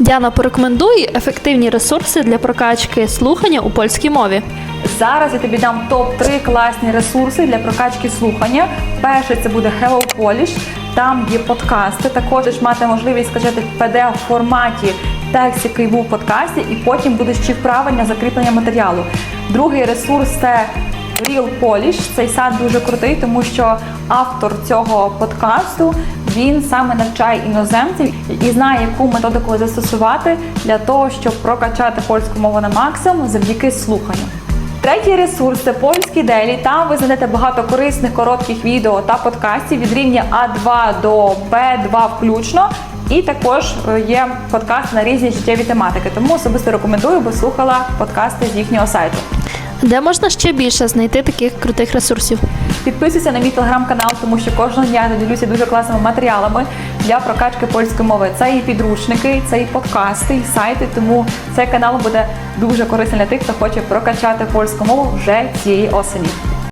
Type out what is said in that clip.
Діана, порекомендуй ефективні ресурси для прокачки слухання у польській мові. Зараз я тобі дам топ-3 класні ресурси для прокачки слухання. Перший це буде Hello Polish. Там є подкасти. Також мати можливість скачати в PDF форматі текст, який був в подкасті, і потім будеш чи вправлення закріплення матеріалу. Другий ресурс це Real Polish. Цей сайт дуже крутий, тому що автор цього подкасту він саме навчає іноземців і знає, яку методику застосувати для того, щоб прокачати польську мову на максимум завдяки слуханню. Третій ресурс це польський делі. Там ви знайдете багато корисних коротких відео та подкастів від рівня А2 до Б2 включно. І також е, є подкасти на різні життєві тематики. Тому особисто рекомендую, бо слухала подкасти з їхнього сайту. Де можна ще більше знайти таких крутих ресурсів? Підписуйся на мій телеграм-канал, тому що кожного дня я ділюся дуже класними матеріалами для прокачки польської мови. Це і підручники, це і подкасти, і сайти. Тому цей канал буде дуже корисний для тих, хто хоче прокачати польську мову вже цієї осені.